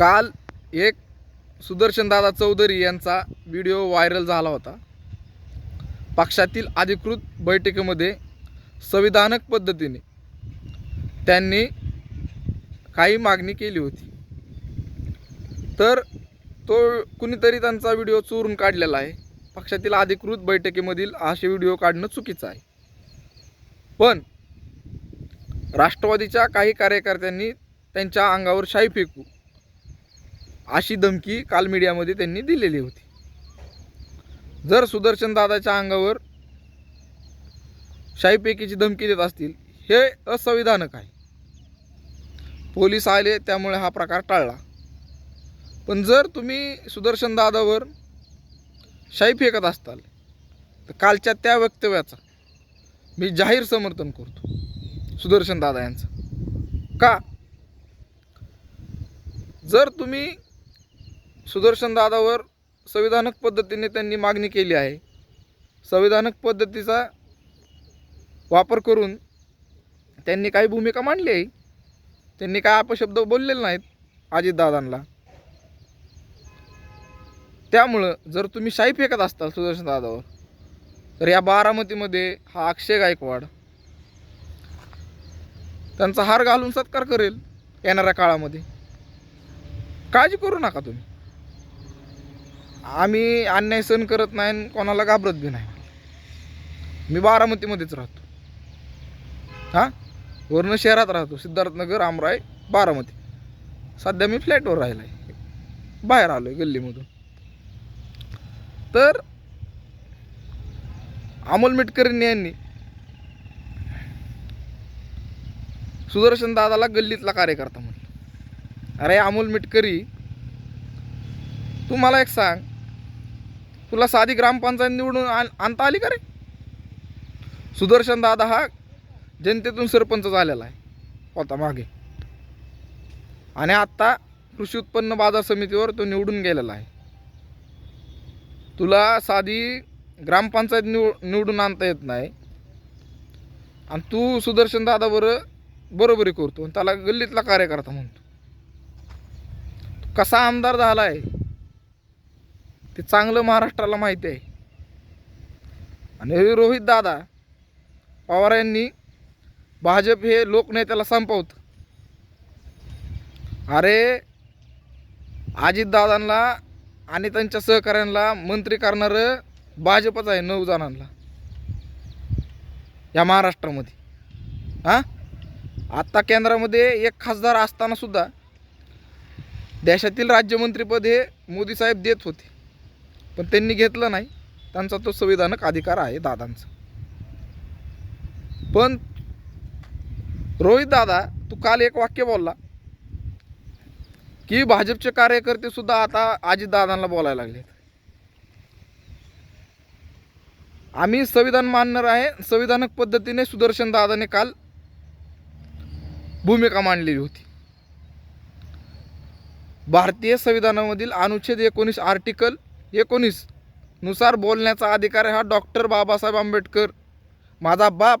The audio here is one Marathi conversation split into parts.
काल एक सुदर्शनदादा चौधरी यांचा व्हिडिओ व्हायरल झाला होता. पक्षातील अधिकृत बैठकीमध्ये संविधानक पद्धतीने त्यांनी काही मागणी केली होती. तर तो कुणीतरी त्यांचा व्हिडिओ चोरून काढलेला आहे. पक्षातील अधिकृत बैठकीमधील असे व्हिडिओ काढणं चुकीचं आहे. पण राष्ट्रवादीच्या काही कार्यकर्त्यांनी त्यांच्या अंगावर शाई फेकू अशी धमकी काल मीडियामध्ये त्यांनी दिलेली होती. जर सुदर्शन दादाच्या अंगावर शाईपेकीची धमकी देत असतील हे असंविधानक आहे. पोलीस आले त्यामुळे हा प्रकार टाळला. पण जर तुम्ही सुदर्शन दादावर शाई फेकत असताल तर कालच्या त्या वक्तव्याचा मी जाहीर समर्थन करतो. सुदर्शन दादा यांचं. का? जर तुम्ही सुदर्शन दादावर संविधानक पद्धतीने त्यांनी मागणी केली आहे. संविधानक पद्धतीचा वापर करून त्यांनी काही भूमिका मांडली आहे. त्यांनी काय अपशब्द बोललेले नाहीत अजितदादांना त्यामुळं जर तुम्ही शाही फेकत असताल सुदर्शन दादावर तर या बारामतीमध्ये हा अक्षय गायकवाड त्यांचा हार घालून सत्कार करेल येणाऱ्या काळामध्ये. काळजी करू नका तुम्ही. आम्ही अन्याय सहन करत नाही आणि कोणाला घाबरत बी नाही. मी बारामतीमध्येच राहतो. हां? वर्ण शहरात राहतो. सिद्धार्थनगर आमराय बारामती. सध्या मी फ्लॅटवर राहिला आहे बाहेर आलो आहे गल्लीमधून. तर अमोल मिटकरींनी यांनी सुदर्शन दादाला गल्लीतला कार्यकर्ता म्हटलं अरे अमोल मिटकरी तू मला एक सांग. तुला साधी ग्रामपंचायत निवडून आण- आणता आली का रे? सुदर्शन दादा हा जनतेतून सरपंच झालेला आहे. होता मागे. आणि आत्ता कृषी उत्पन्न बाजार समितीवर तो निवडून गेलेला आहे. तुला साधी ग्रामपंचायत निव निवडून आणता येत नाही. आणि तू सुदर्शन दादा बरं बरोबरी करतो. आणि त्याला गल्लीतला कार्यकर्ता म्हणतो. कसा आमदार झाला आहे ते चांगलं महाराष्ट्राला माहिती आहे. आणि रोहित दादा पवार यांनी भाजप हे लोकनेत्याला संपवतं. अरे अजितदादांना आणि त्यांच्या सहकाऱ्यांना मंत्री करणारं भाजपच आहे नऊ जणांना या महाराष्ट्रामध्ये. हां? आत्ता केंद्रामध्ये एक खासदार असतानासुद्धा देशातील राज्यमंत्रीपद हे मोदी साहेब देत होते. पण त्यांनी घेतलं नाही. त्यांचा तो संविधानक अधिकार आहे दादांचा. पण रोहित दादा तू काल एक वाक्य बोलला की भाजपचे कार्यकर्ते सुद्धा आता अजितदादांना बोलायला लागले आम्ही संविधान मानणार आहे संविधानक पद्धतीने सुदर्शन दादाने काल भूमिका मांडलेली होती. भारतीय संविधानामधील अनुच्छेद एकोणीस आर्टिकल एकोणीसनुसार बोलण्याचा अधिकार हा डॉक्टर बाबासाहेब आंबेडकर. माझा बाप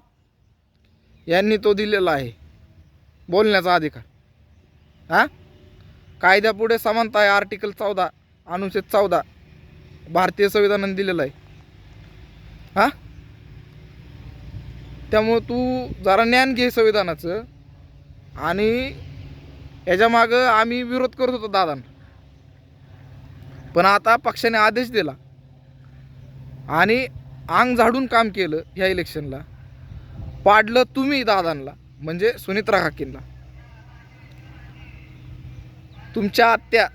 यांनी तो दिलेला आहे. बोलण्याचा अधिकार. हां? कायद्यापुढे समानता आहे आर्टिकल चौदा अनुच्छेद चौदा भारतीय संविधानाने दिलेलं आहे. हां? त्यामुळं तू जरा ज्ञान घे संविधानाचं. आणि याच्यामागं आम्ही विरोध करत होतो दादांना. पण आता पक्षाने आदेश दिला. आणि अंग झाडून काम केलं ह्या इलेक्शनला. पाडलं तुम्ही दादांना म्हणजे सुनित्रा काकींना. तुमच्या आत्या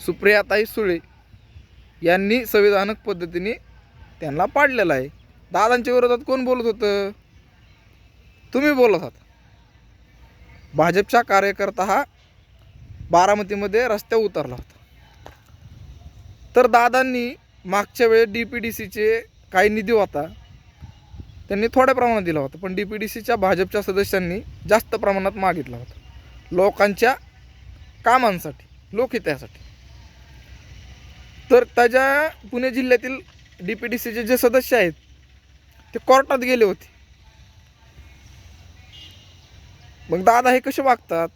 सुप्रियाताई सुळे यांनी संविधानक पद्धतीने त्यांना पाडलेलं आहे. दादांच्या विरोधात कोण बोलत होतं? तुम्ही बोलत आहात भाजपचा कार्यकर्ता हा बारामतीमध्ये रस्त्यावर उतरला होता. तर दादांनी मागच्या वेळेस डी पी डी सीचे काही निधी होता. त्यांनी थोड्या प्रमाणात दिला होता पण डी पी डी सीच्या भाजपच्या सदस्यांनी जास्त प्रमाणात मागितला होता. लोकांच्या कामांसाठी लोकहितासाठी. तर त्याच्या पुणे जिल्ह्यातील डी पी डी सीचे जे सदस्य आहेत ते कोर्टात गेले होते. मग दादा हे कसे वागतात?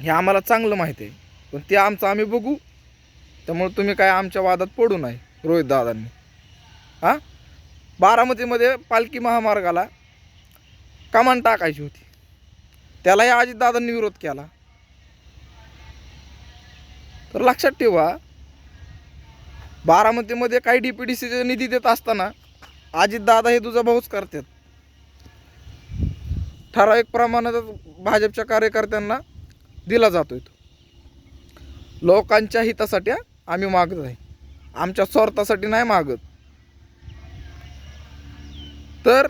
हे आम्हाला चांगलं माहिती आहे. पण ते आमचं आम्ही बघू. त्यामुळे तुम्ही काय आमच्या वादात पडू नाही रोहित दादांनी. हां? बारामतीमध्ये पालखी महामार्गाला कमान टाकायची होती. त्यालाही अजितदादांनी विरोध केला. तर लक्षात ठेवा बारामतीमध्ये काही डी पी डी सीचे निधी देत असताना अजितदादा हे तुझा भाऊच करतात. ठराविक प्रमाणात भाजपच्या कार्यकर्त्यांना दिला जातो तो. लोकांच्या हितासाठी आम्ही मागत आहे आमच्या स्वार्थासाठी नाही मागत. तर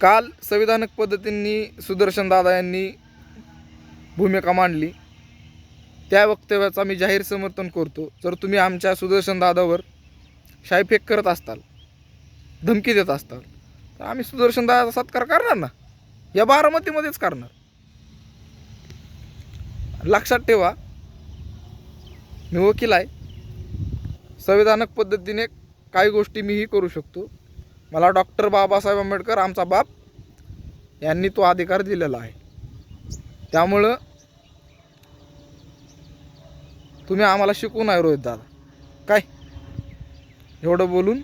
काल संविधानिक पद्धतींनी सुदर्शन दादा यांनी भूमिका मांडली. त्या वक्तव्याचं आम्ही जाहीर समर्थन करतो. जर तुम्ही आमच्या सुदर्शन दादावर शाईफेक करत असताल धमकी देत असताल तर आम्ही सुदर्शन दादाचा सत्कार करणार ना? या बारामतीमध्येच करणार. लक्षात ठेवा. मी वकील आहे. संविधानक पद्धतीने काही गोष्टी मीही करू शकतो. मला डॉक्टर बाबासाहेब आंबेडकर आमचा बाप यांनी तो अधिकार दिलेला आहे. त्यामुळं तुम्ही आम्हाला शिकवू नाही रोहित दादा. काय? एवढं बोलून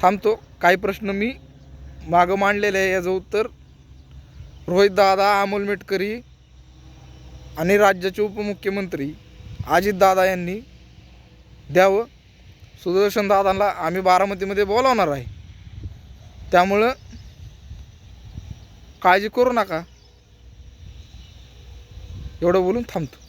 थांबतो. काही प्रश्न मी मागं मांडलेले आहे. याचं उत्तर रोहित दादा अमोल मेटकरी आणि राज्याचे उपमुख्यमंत्री अजितदादा यांनी द्यावं. सुदर्शन दादांना आम्ही बारामतीमध्ये बोलावणार आहे. त्यामुळं काळजी करू नका. एवढं बोलून थांबतो.